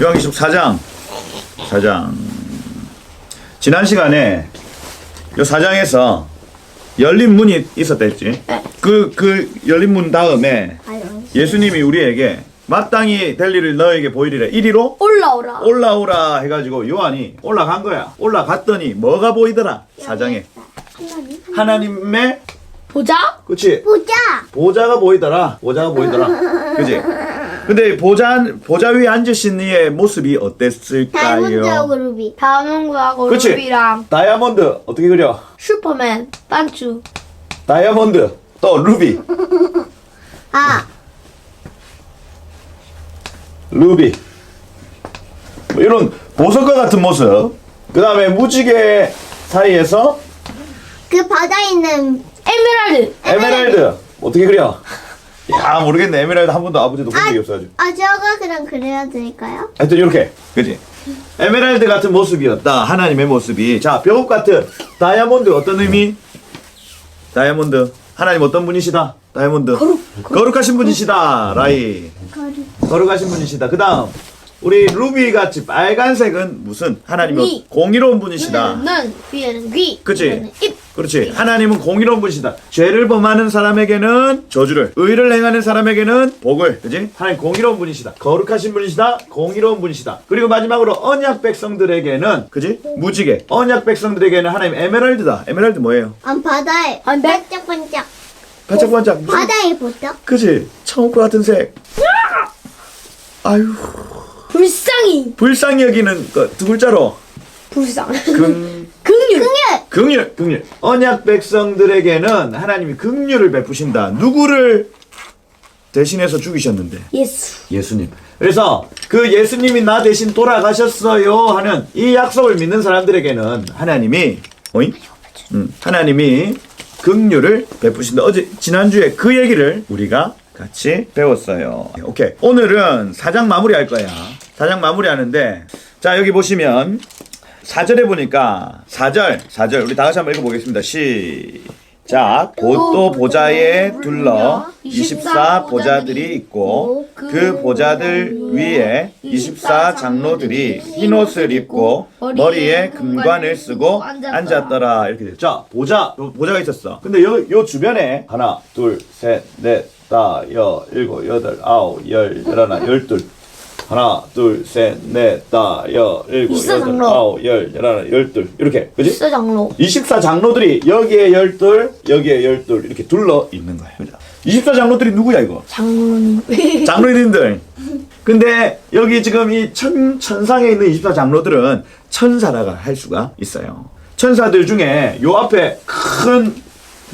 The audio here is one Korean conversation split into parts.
요한계시록 4장 4장 지난 시간에 요 4장에서 열린 문이 있었다 했지 그, 그 열린 문 다음에 예수님이 우리에게 마땅히 될 일을 너에게 보이리라 이리로 올라오라. 올라오라 해가지고 요한이 올라간 거야 올라갔더니 뭐가 보이더라 4장에 하나님. 하나님의 보자. 그치 보자. 보좌가 보이더라. 보좌가 보이더라. 그지? 근데 보좌 보좌 위에 앉으신 이의 모습이 다이몬드 어땠을까요? 그룹이. 다음하고 그치? 루비랑 다이아몬드 어떻게 그려? 슈퍼맨 반주. 다이아몬드 또 루비 아, 루비 뭐 이런 보석과 같은 모습. 그 다음에 무지개 사이에서 그 바다에 있는 에메랄드. 에메랄드 어떻게 그려? 야 모르겠네 에메랄드 한 번도 아버지도 본 적이 없어가지고. 아 저거 그럼 그려야 될까요? 하여튼 이렇게 그지 에메랄드 같은 모습이었다 하나님의 모습이 자 벽옥 같은 다이아몬드 어떤 의미 다이아몬드 하나님 어떤 분이시다 다이아몬드 거룩, 하신 분이시다 라이 거룩. 거룩하신 분이시다 그 다음 우리 루비 같이 빨간색은 무슨 하나님은 위. 공의로운 분이시다 눈, 위에는 귀. 그치? 위에는 입. 그렇지. 하나님은 공의로운 분이시다. 죄를 범하는 사람에게는 저주를 의를 행하는 사람에게는 복을. 그지? 하나님 공의로운 분이시다. 거룩하신 분이시다. 공의로운 분이시다. 그리고 마지막으로 언약 백성들에게는 그지? 무지개. 언약 백성들에게는 하나님 에메랄드다. 에메랄드 뭐예요? 아 바다에 안 돼. 반짝반짝. 반짝반짝. 무슨 바다에 보자. 그지? 청옥과 같은 색. 아유 불쌍히. 불쌍히 여기는 그 두 글자로. 불쌍. 금 극률. 긍휼, 긍휼. 언약 백성들에게는 하나님이 긍휼을 베푸신다. 누구를 대신해서 죽이셨는데? 예수. 예수님. 그래서 그 예수님이 나 대신 돌아가셨어요 하는 이 약속을 믿는 사람들에게는 하나님이 어이? 음, 하나님이 긍휼을 베푸신다. 어제 지난주에 그 얘기를 우리가 같이 배웠어요. 오케이. 오늘은 사장 마무리할 거야. 사장 마무리하는데 자, 여기 보시면 4절에 보니까 4절, 4절 우리 다 같이 한번 읽어보겠습니다. 시작. 곧또 보좌에 둘러 24 보좌들이 있고 그 보좌들 위에 24 장로들이 흰 옷을 입고 머리에 금관을 쓰고 앉았더라 이렇게 돼요. 자 보좌 요 보좌가 있었어. 근데 요, 요 주변에 하나 둘 셋 넷 다 여 일곱 여덟 아홉 열 열하나 열둘 하나 둘 셋 넷 다 여 일곱 있어, 여덟 장로. 아홉 열 열하나 열둘 이렇게 그지? 있어 장로. 24 장로들이 여기에 열둘 여기에 열둘 이렇게 둘러 있는 거예요. 24 장로들이 누구야 이거? 장로님. 장로님들. 근데 여기 지금 이 천, 천상에 있는 24 장로들은 천사라가 할 수가 있어요. 천사들 중에 요 앞에 큰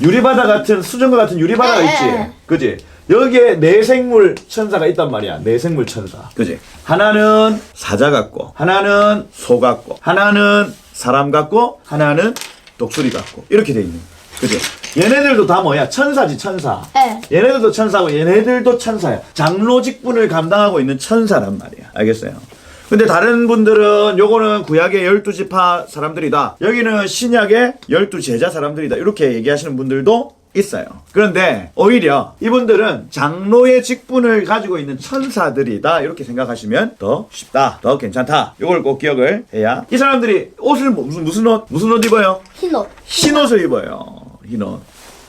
유리바다 같은 수정과 같은 유리바다가 에, 있지. 에. 그지? 여기에 내생물 천사가 있단 말이야. 내생물 천사. 그지? 하나는 사자 같고, 하나는 소 같고, 하나는 사람 같고, 하나는 독수리 같고. 이렇게 돼 있는. 그지? 얘네들도 다 뭐야? 천사지, 천사. 네. 얘네들도 천사고 얘네들도 천사야. 장로 직분을 감당하고 있는 천사란 말이야. 알겠어요? 근데 다른 분들은 요거는 구약의 열두 지파 사람들이다. 여기는 신약의 열두 제자 사람들이다. 이렇게 얘기하시는 분들도 있어요. 그런데 오히려 이분들은 장로의 직분을 가지고 있는 천사들이다. 이렇게 생각하시면 더 쉽다. 더 괜찮다. 이걸 꼭 기억을 해야. 이 사람들이 옷을 뭐- 무슨 무슨 옷 무슨 옷 입어요? 흰 옷. 흰 옷을 입어요. 흰 옷.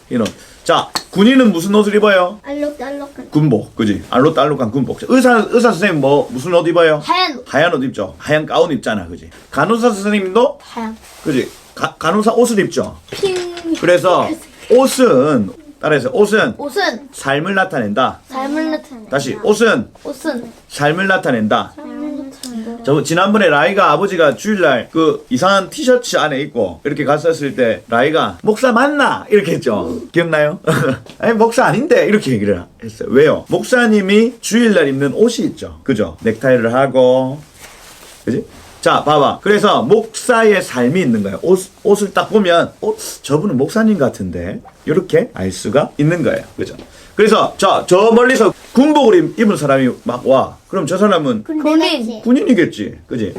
흰 옷. 자, 군인은 무슨 옷을 입어요? 알록달록한. 군복. 그지? 알록달록한 군복. 의사, 의사 선생님 뭐, 무슨 옷 입어요? 하얀 옷. 하얀 옷 입죠. 하얀 가운 입잖아. 그지? 간호사 선생님도, 하얀. 그지? 가, 간호사 옷을 입죠. 핑. 그래서 옷은, 따라해서 옷은 옷은 삶을 나타낸다. 삶을 나타내. 다시, 옷은 옷은 삶을 나타낸다. 저 지난번에 라이가 아버지가 주일날 그 이상한 티셔츠 안에 입고 이렇게 갔었을 때 라이가 목사 맞나 이렇게 했죠 기억나요? 아니 목사 아닌데 이렇게 얘기를 했어요 왜요? 목사님이 주일날 입는 옷이 있죠 그죠? 넥타이를 하고 그지? 자 봐봐 그래서 목사의 삶이 있는 거예요 옷, 옷을 딱 보면 어? 저분은 목사님 같은데 이렇게 알 수가 있는 거예요 그죠? 그래서 자 저 멀리서 군복을 입- 입은 사람이 막 와 그럼 저 사람은 군대 군인. 같이. 군인이겠지, 그지?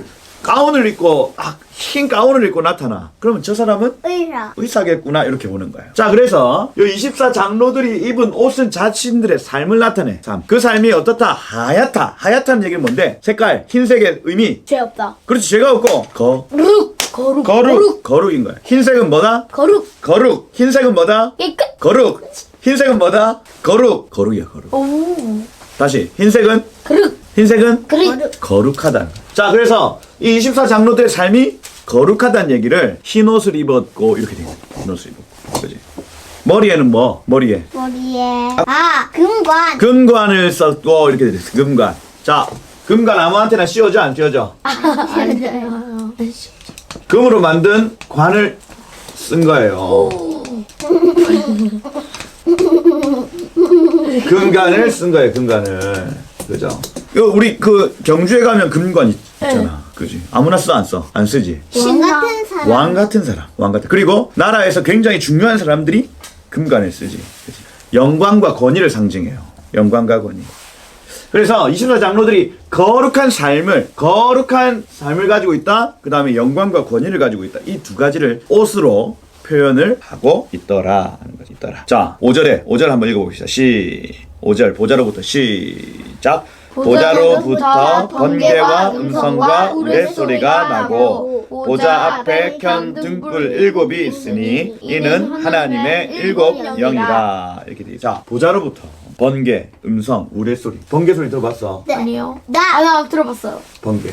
가운을 입고 아, 흰 가운을 입고 나타나. 그러면 저 사람은 의사. 의사겠구나 이렇게 보는 거예요. 자 그래서 이 24 장로들이 입은 옷은 자신들의 삶을 나타내. 참, 그 삶이 어떻다? 하얗다. 하얗다는 얘기는 뭔데? 색깔, 흰색의 의미. 죄 없다. 그렇지 죄가 없고 거, 거룩. 거룩. 거룩, 거룩 인 거야. 흰색은 뭐다? 거룩. 거룩. 흰색은 뭐다? 깨끗. 거룩. 흰색은 뭐다? 거룩. 거룩이야 거룩. 오. 다시 흰색은 그릇. 흰색은 그릇. 거룩하다. 자, 그래서 이 24장로들의 삶이 거룩하다는 얘기를 흰 옷을 입었고 이렇게 돼. 흰 옷을 입었고. 그지? 머리에는 뭐? 머리에 머리에. 아, 금관. 금관을 썼고 이렇게 돼. 금관. 자, 금관 아무한테나 씌워져 안 씌워져? 금으로 만든 관을 쓴 거예요. 금관을 쓴 거예요, 금관을. 그죠? 우리 그 경주에 가면 금관 있잖아. 그지? 아무나 써, 안 써? 안 쓰지? 신 같은 사람. 왕 같은 사람, 왕 같은. 그리고 나라에서 굉장히 중요한 사람들이 금관을 쓰지. 그지? 영광과 권위를 상징해요. 영광과 권위. 그래서 24 장로들이 거룩한 삶을 거룩한 삶을 가지고 있다. 그 다음에 영광과 권위를 가지고 있다. 이 두 가지를 옷으로 표현을 하고 있더라 하는 거지. 있더라. 자, 5절에 5절 한번 읽어 봅시다. 시 5절 보자로부터 시작. 보자로부터 번개와 음성과 우레소리가 나고 보자 앞에 켠 등불 일곱이 있으니 이는 하나님의 일곱 영이라 이렇게 돼. 자, 보자로부터 번개, 음성, 우레소리. 번개 소리 들어봤어? 네. 아니요. 나. 아, 나 들어봤어요. 번개.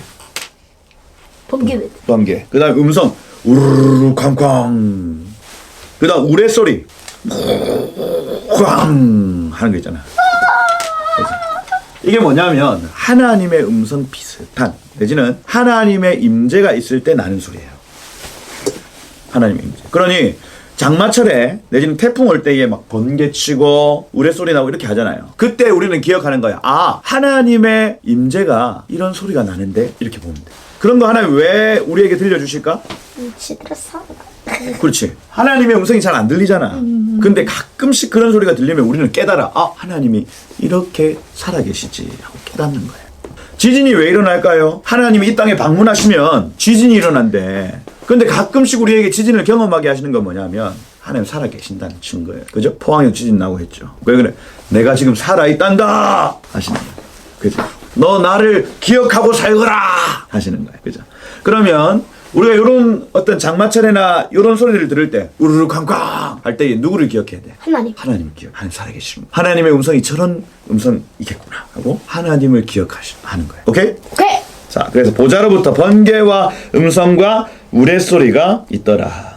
번개. 번개. 그 다음 음성 우르르 쾅쾅. 그 다음 우레 소리 쾅 하는 거 있잖아. 이게 뭐냐면 하나님의 음성 비슷한 내지는 하나님의 임재가 있을 때 나는 소리예요. 하나님의 임재. 그러니 장마철에 내지는 태풍 올 때에 막 번개 치고 우레 소리 나고 이렇게 하잖아요. 그때 우리는 기억하는 거야. 아 하나님의 임재가 이런 소리가 나는데 이렇게 보면 돼. 그런 거 하나님 왜 우리에게 들려주실까? 제대로 사. 그렇지. 하나님의 음성이 잘 안 들리잖아. 근데 가끔씩 그런 소리가 들리면 우리는 깨달아. 아, 하나님이 이렇게 살아계시지. 하고 깨닫는 거예요. 지진이 왜 일어날까요? 하나님이 이 땅에 방문하시면 지진이 일어난대. 근데 가끔씩 우리에게 지진을 경험하게 하시는 건 뭐냐면 하나님 살아계신다는 증거예요. 그죠? 포항에 지진 나고 했죠. 왜 그래? 내가 지금 살아있단다! 하시는 거예요. 그죠? 너 나를 기억하고 살거라! 하시는 거예요. 그죠? 그러면 우리가 이런 어떤 장마철에나 이런 소리들을 들을 때 우르르 쾅쾅 할 때 누구를 기억해야 돼? 하나님. 하나님을 기억. 하나님 살아계시는 분. 하나님의 음성이 저런 음성이겠구나 하고 하나님을 기억하는 거예요. 오케이? 오케이. 자, 그래서 보자로부터 번개와 음성과 우레소리가 있더라.